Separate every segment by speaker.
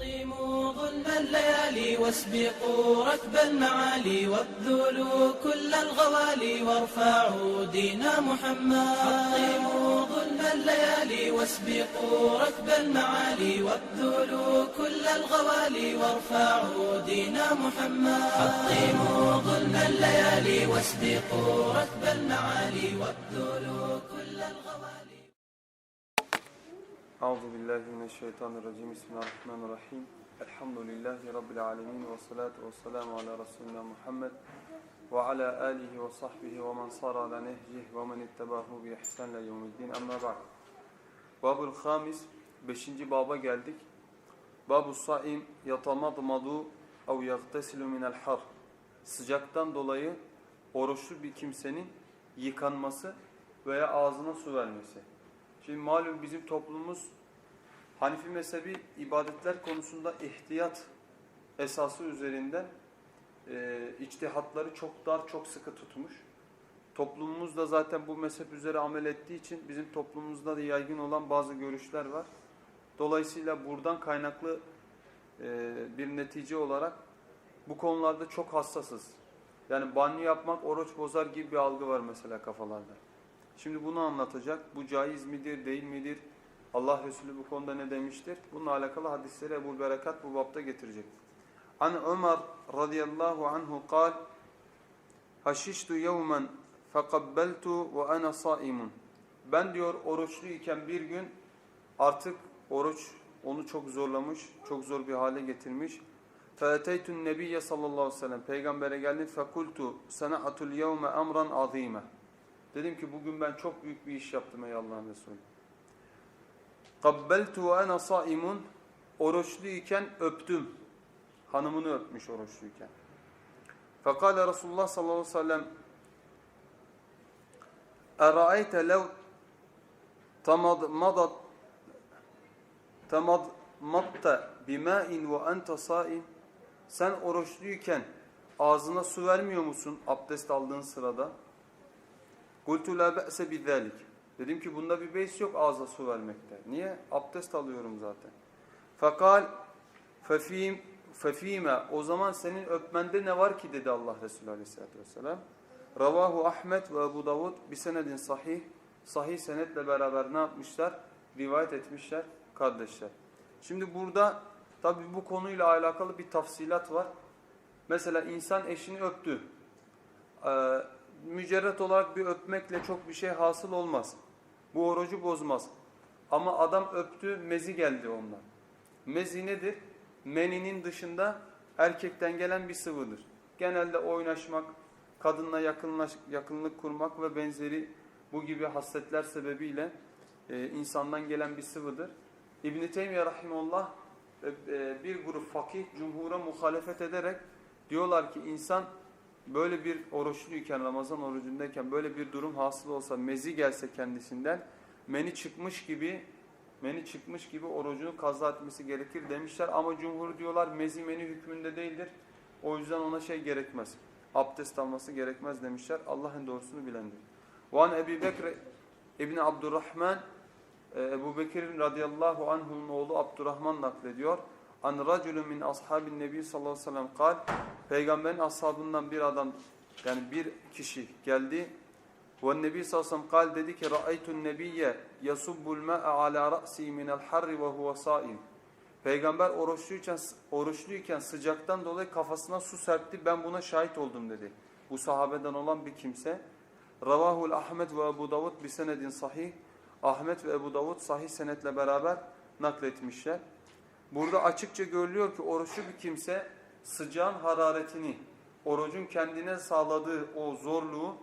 Speaker 1: حطموا ظلم الليالي واسبقوا ركب المعالي وابذلوا كل الغوالي وارفعوا دين محمد. حطموا ظلم الليالي واسبقوا ركب المعالي وابذلوا كل الغوالي وارفعوا دين محمد. حطموا ظلم الليالي واسبقوا ركب المعالي وابذلوا كل الغوالي.
Speaker 2: Euzu billahi mineşşeytanirracim. Bismillahirrahmanirrahim. Elhamdülillahi rabbil alamin ve salatu vesselamu ala resulina Muhammed ve ala alihi ve sahbihi ve men sara ala nehcihi ve men ittabahu bi ihsan ila yevmiddin. Amma ba'd. Babul hamis 5. baba geldik. Babu saim yatamadmadu ev yagtesilu minel har. Sıcaktan dolayı oruçlu bir kimsenin yıkanması veya ağzına su vermesi. Şimdi malum bizim toplumumuz Hanifi mezhebi ibadetler konusunda ihtiyat esası üzerinden e, içtihatları çok dar, çok sıkı tutmuş. Toplumumuz da zaten bu mezhep üzere amel ettiği için bizim toplumumuzda da yaygın olan bazı görüşler var. Dolayısıyla buradan kaynaklı e, bir netice olarak bu konularda çok hassasız. Yani banyo yapmak oruç bozar gibi bir algı var mesela kafalarda. Şimdi bunu anlatacak. Bu caiz midir, değil midir? Allah Resulü bu konuda ne demiştir? Bununla alakalı hadisleri Ebu Berekat bu bapta getirecek. An Ömer radıyallahu anhu kal Haşiştu yevmen fekabbeltu ve ana saimun. Ben diyor oruçluyken bir gün artık oruç onu çok zorlamış, çok zor bir hale getirmiş. Fe'eteytun nebiyye sallallahu aleyhi ve sellem. Peygambere geldim. Fekultu sena'atul yevme emran azime. Dedim ki bugün ben çok büyük bir iş yaptım ey Allah'ın Resulü. Kabbeltu ana saimun oruçluyken öptüm. Hanımını öpmüş oruçluyken. Fakale Resulullah sallallahu aleyhi ve sellem Eraeyte lev tamad madat tamad matta bima'in ve ente saim sen oruçluyken ağzına su vermiyor musun abdest aldığın sırada? Kultu la be'se bizzalik. Dedim ki bunda bir beis yok ağza su vermekte. Niye? Abdest alıyorum zaten. Fakal fefim fefime o zaman senin öpmende ne var ki dedi Allah Resulü Aleyhisselatü Vesselam. Ravahu Ahmet ve Ebu Davud bir senedin sahih. Sahih senetle beraber ne yapmışlar? Rivayet etmişler kardeşler. Şimdi burada tabi bu konuyla alakalı bir tafsilat var. Mesela insan eşini öptü. Ee, mücerret olarak bir öpmekle çok bir şey hasıl olmaz. Bu orucu bozmaz. Ama adam öptü, mezi geldi ondan. Mezi nedir? Meninin dışında erkekten gelen bir sıvıdır. Genelde oynaşmak, kadınla yakınlaş, yakınlık kurmak ve benzeri bu gibi hasletler sebebiyle e, insandan gelen bir sıvıdır. İbn-i Teymiye Rahimullah e, e, bir grup fakih cumhura muhalefet ederek diyorlar ki insan böyle bir oruçluyken Ramazan orucundayken böyle bir durum hasıl olsa mezi gelse kendisinden meni çıkmış gibi meni çıkmış gibi orucunu kaza etmesi gerekir demişler ama cumhur diyorlar mezi meni hükmünde değildir. O yüzden ona şey gerekmez. Abdest alması gerekmez demişler. Allah'ın doğrusunu bilendir. Van Ebi Bekir İbn Abdurrahman e, Ebu Bekir'in radıyallahu anh'un oğlu Abdurrahman naklediyor. An raculun min ashabin nebi sallallahu aleyhi ve sellem kal. Peygamberin ashabından bir adam yani bir kişi geldi. Ve nebi sallallahu aleyhi ve sellem kal dedi ki ra'aytun nebiyye yasubbul ma'a ala ra'si minel harri ve huve saim. Peygamber oruçluyken, oruçluyken sıcaktan dolayı kafasına su serpti. Ben buna şahit oldum dedi. Bu sahabeden olan bir kimse. Ravahul Ahmet ve Ebu Davud bir senedin sahih. Ahmet ve Ebu Davud sahih senetle beraber nakletmişler. Burada açıkça görülüyor ki oruçlu bir kimse sıcağın hararetini, orucun kendine sağladığı o zorluğu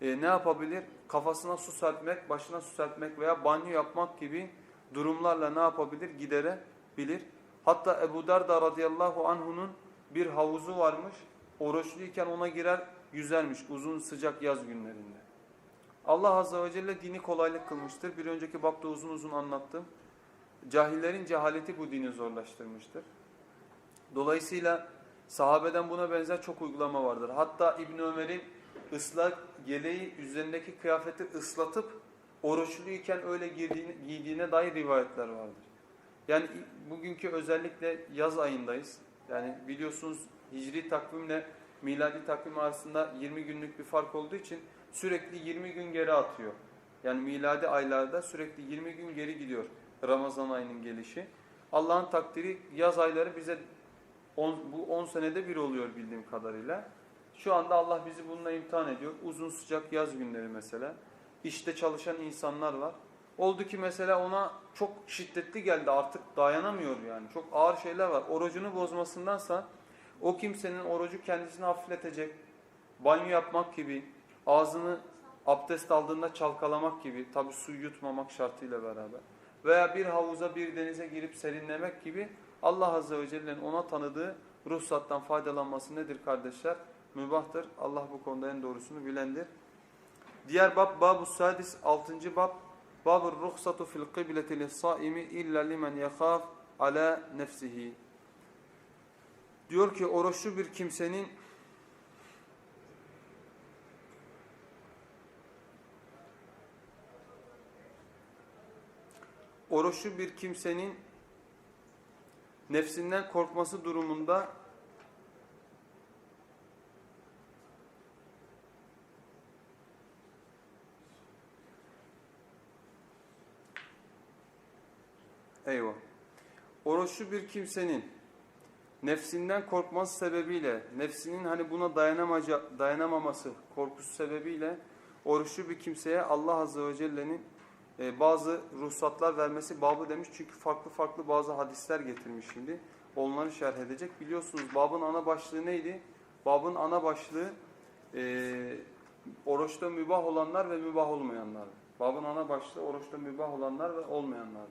Speaker 2: e, ne yapabilir? Kafasına su serpmek, başına su serpmek veya banyo yapmak gibi durumlarla ne yapabilir? Giderebilir. Hatta Ebu Darda radıyallahu anh'unun bir havuzu varmış. Oruçluyken ona girer yüzermiş uzun sıcak yaz günlerinde. Allah azze ve celle dini kolaylık kılmıştır. Bir önceki bapta uzun uzun anlattım. Cahillerin cehaleti bu dini zorlaştırmıştır. Dolayısıyla sahabeden buna benzer çok uygulama vardır. Hatta İbn Ömer'in ıslak yeleği üzerindeki kıyafeti ıslatıp oruçluyken öyle giydiğine, giydiğine dair rivayetler vardır. Yani bugünkü özellikle yaz ayındayız. Yani biliyorsunuz hicri takvimle miladi takvim arasında 20 günlük bir fark olduğu için sürekli 20 gün geri atıyor. Yani miladi aylarda sürekli 20 gün geri gidiyor Ramazan ayının gelişi. Allah'ın takdiri yaz ayları bize on, bu 10 senede bir oluyor bildiğim kadarıyla. Şu anda Allah bizi bununla imtihan ediyor. Uzun sıcak yaz günleri mesela. İşte çalışan insanlar var. Oldu ki mesela ona çok şiddetli geldi artık dayanamıyor yani. Çok ağır şeyler var. Orucunu bozmasındansa o kimsenin orucu kendisini hafifletecek. Banyo yapmak gibi, ağzını abdest aldığında çalkalamak gibi, tabi su yutmamak şartıyla beraber. Veya bir havuza bir denize girip serinlemek gibi Allah Azze ve Celle'nin ona tanıdığı ruhsattan faydalanması nedir kardeşler? Mübahtır. Allah bu konuda en doğrusunu bilendir. Diğer bab, babu sadis, 6. bab. Babur ruhsatu fil kıbleti lis-saimi illa limen yakhaf ala nefsihi. Diyor ki oruçlu bir kimsenin oruçlu bir kimsenin nefsinden korkması durumunda Eyvah. Oruçlu bir kimsenin nefsinden korkması sebebiyle, nefsinin hani buna dayanamaca, dayanamaması korkusu sebebiyle oruçlu bir kimseye Allah Azze ve Celle'nin e, bazı ruhsatlar vermesi babı demiş. Çünkü farklı farklı bazı hadisler getirmiş şimdi. Onları şerh edecek. Biliyorsunuz babın ana başlığı neydi? Babın ana başlığı e, oruçta mübah olanlar ve mübah olmayanlar. Babın ana başlığı oruçta mübah olanlar ve olmayanlar.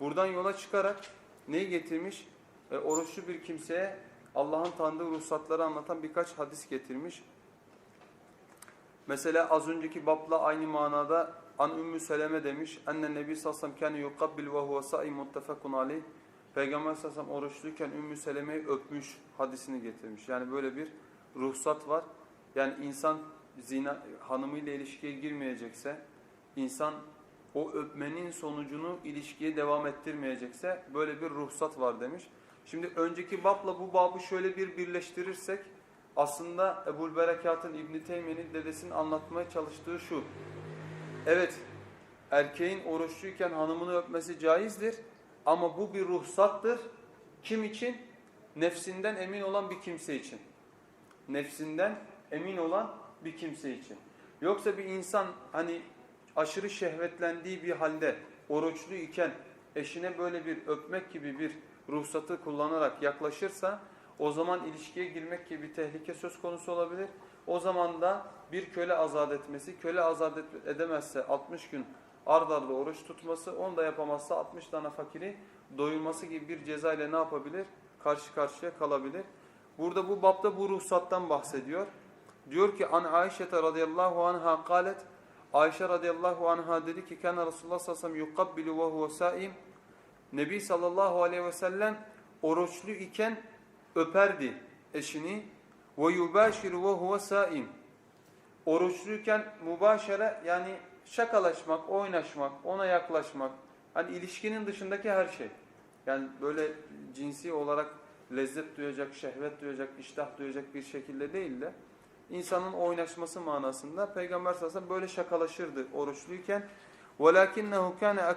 Speaker 2: Buradan yola çıkarak neyi getirmiş? E, oruçlu bir kimseye Allah'ın tanıdığı ruhsatları anlatan birkaç hadis getirmiş. Mesela az önceki babla aynı manada An Ümmü Seleme demiş. Enne Nebi Sassam kâne yukabbil ve huve sa'im muttefakun aleyh. Peygamber Sassam oruçluyken Ümmü Seleme'yi öpmüş hadisini getirmiş. Yani böyle bir ruhsat var. Yani insan zina hanımıyla ilişkiye girmeyecekse, insan o öpmenin sonucunu ilişkiye devam ettirmeyecekse böyle bir ruhsat var demiş. Şimdi önceki babla bu babı şöyle bir birleştirirsek aslında Ebul Berekat'ın İbn Teymiye'nin dedesinin anlatmaya çalıştığı şu. Evet erkeğin oruçluyken hanımını öpmesi caizdir ama bu bir ruhsattır. Kim için? Nefsinden emin olan bir kimse için. Nefsinden emin olan bir kimse için. Yoksa bir insan hani aşırı şehvetlendiği bir halde oruçlu iken eşine böyle bir öpmek gibi bir ruhsatı kullanarak yaklaşırsa o zaman ilişkiye girmek gibi bir tehlike söz konusu olabilir. O zaman da bir köle azat etmesi, köle azat edemezse 60 gün ard arda oruç tutması, onu da yapamazsa 60 tane fakiri doyurması gibi bir ceza ile ne yapabilir? Karşı karşıya kalabilir. Burada bu babda bu ruhsattan bahsediyor. Diyor ki an Ayşe radıyallahu anha kalet Ayşe radıyallahu anha dedi ki kana Resulullah sallallahu aleyhi ve sellem yukabbilu ve huve saim. Nebi sallallahu aleyhi ve sellem oruçlu iken öperdi eşini ve yubashiru ve huve saim. Oruçluyken mübaşere yani şakalaşmak, oynaşmak, ona yaklaşmak. Hani ilişkinin dışındaki her şey. Yani böyle cinsi olarak lezzet duyacak, şehvet duyacak, iştah duyacak bir şekilde değil de insanın oynaşması manasında Peygamber sallallahu aleyhi ve sellem böyle şakalaşırdı oruçluyken. وَلَكِنَّهُ كَانَ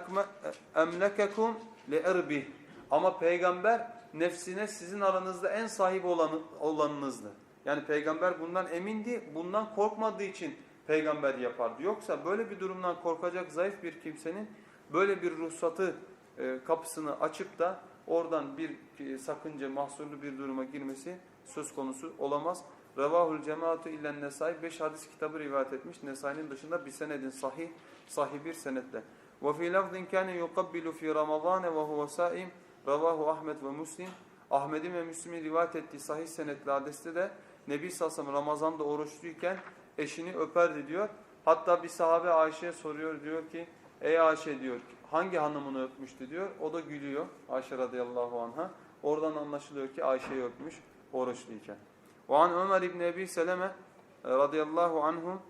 Speaker 2: اَمْلَكَكُمْ لِاَرْبِهِ Ama Peygamber nefsine sizin aranızda en sahip olanı, olanınızdı. Yani Peygamber bundan emindi, bundan korkmadığı için Peygamber yapardı. Yoksa böyle bir durumdan korkacak zayıf bir kimsenin böyle bir ruhsatı e, kapısını açıp da oradan bir e, sakınca, mahsurlu bir duruma girmesi söz konusu olamaz. Revahul cemaatu illen nesai 5 hadis kitabı rivayet etmiş. Nesai'nin dışında bir senedin sahih, sahih bir senetle. Ve fi lafzin kâne yukabbilu fi ramazâne ve huve sâim. Revahu Ahmet ve Müslim. Ahmet'in ve Müslim'in rivayet ettiği sahih senetli hadiste de Nebi Sassam Ramazan'da oruçluyken eşini öperdi diyor. Hatta bir sahabe Ayşe'ye soruyor diyor ki ey Ayşe diyor hangi hanımını öpmüştü diyor. O da gülüyor Ayşe radıyallahu anha. Oradan anlaşılıyor ki Ayşe'yi öpmüş oruçluyken. Ve an Ömer İbni Ebi Seleme radıyallahu anhum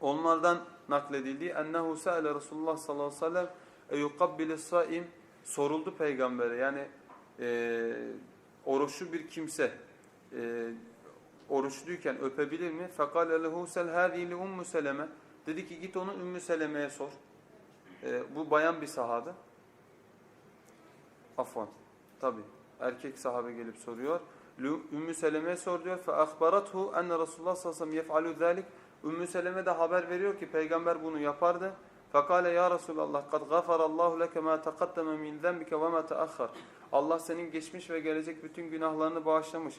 Speaker 2: onlardan nakledildi. Ennehu se'ele Resulullah sallallahu aleyhi ve sellem e yukabbilis saim soruldu peygambere yani e, oruçlu bir kimse e, oruçluyken öpebilir mi? فَقَالَ لَهُ سَلْ هَذ۪ي لِأُمُّ سَلَمَ Dedi ki git onu Ümmü Seleme'ye sor. E, bu bayan bir sahabe. Afwan. Tabi. Erkek sahabe gelip soruyor. Lü- Ümmü Seleme'ye sor diyor. فَأَخْبَرَتْهُ اَنَّ رَسُولُ اللّٰهِ sallallahu aleyhi ve sellem يَفْعَلُ ذَٰلِكَ Ümmü Seleme de haber veriyor ki peygamber bunu yapardı. فَقَالَ ya Resulallah قَدْ غَفَرَ اللّٰهُ لَكَ مَا تَقَدَّمَ مِنْ ذَنْبِكَ وَمَا تَأَخَّرَ Allah senin geçmiş ve gelecek bütün günahlarını bağışlamış.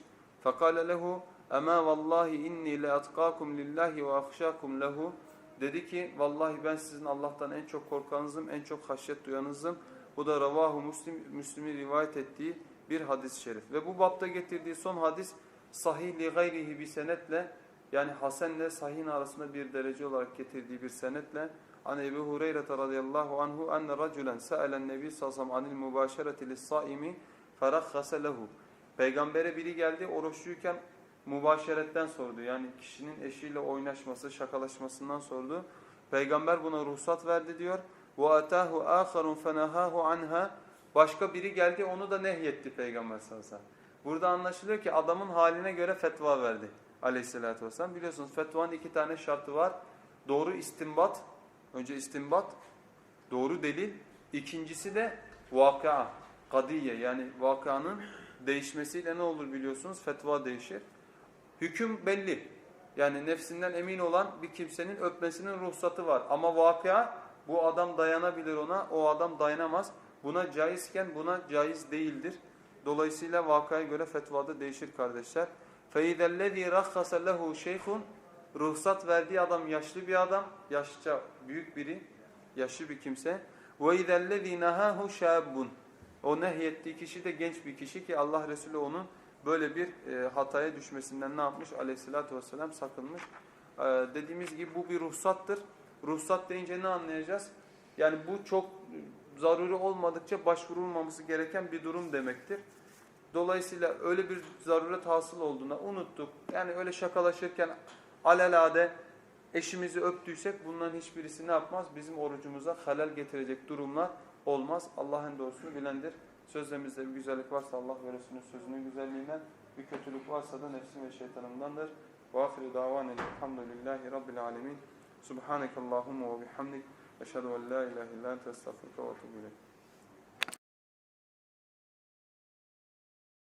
Speaker 2: ama vallahi inni le atkakum lillahi ve ahşakum lehu. Dedi ki vallahi ben sizin Allah'tan en çok korkanızım, en çok haşyet duyanızım. Bu da Ravahu Müslim, Müslim'i rivayet ettiği bir hadis-i şerif. Ve bu bapta getirdiği son hadis sahih li gayrihi bir senetle yani Hasen'le sahihin arasında bir derece olarak getirdiği bir senetle An Ebu Hureyre radıyallahu anhu enne raculen se'elen nebi sallallahu anil mübaşereti lissaimi ferakhase lehu. Peygambere biri geldi oruçluyken mübaşeretten sordu. Yani kişinin eşiyle oynaşması, şakalaşmasından sordu. Peygamber buna ruhsat verdi diyor. وَاَتَاهُ آخَرٌ فَنَهَاهُ عَنْهَا Başka biri geldi onu da nehyetti Peygamber sallallahu aleyhi ve sellem. Burada anlaşılıyor ki adamın haline göre fetva verdi aleyhissalatü vesselam. Biliyorsunuz fetvanın iki tane şartı var. Doğru istinbat, önce istinbat, doğru delil. İkincisi de vakıa, kadiye yani vakanın değişmesiyle ne olur biliyorsunuz fetva değişir. Hüküm belli. Yani nefsinden emin olan bir kimsenin öpmesinin ruhsatı var. Ama vakıa bu adam dayanabilir ona, o adam dayanamaz. Buna caizken buna caiz değildir. Dolayısıyla vakaya göre fetvada değişir kardeşler. فَاِذَا الَّذ۪ي رَخَّسَ لَهُ şeyhun Ruhsat verdiği adam yaşlı bir adam, yaşça büyük biri, yaşlı bir kimse. وَاِذَا الَّذ۪ي نَهَاهُ شَابٌ O nehyettiği kişi de genç bir kişi ki Allah Resulü onun böyle bir e, hataya düşmesinden ne yapmış? Aleyhissalatü vesselam sakınmış. E, dediğimiz gibi bu bir ruhsattır. Ruhsat deyince ne anlayacağız? Yani bu çok zaruri olmadıkça başvurulmaması gereken bir durum demektir. Dolayısıyla öyle bir zaruret hasıl olduğuna unuttuk. Yani öyle şakalaşırken alelade eşimizi öptüysek bunların hiçbirisi ne yapmaz? Bizim orucumuza halel getirecek durumlar olmaz. Allah'ın doğrusunu bilendir. Sözlerimizde bir güzellik varsa Allah ve Resulünün sözünün güzelliğinden, bir kötülük varsa da nefsim ve şeytanımdandır. Ve ahiru davanen elhamdülillahi rabbil alemin. Subhanekallahumma ve bihamdik. Eşhedü en la ilahe illa ente estağfurullah ve etûbü.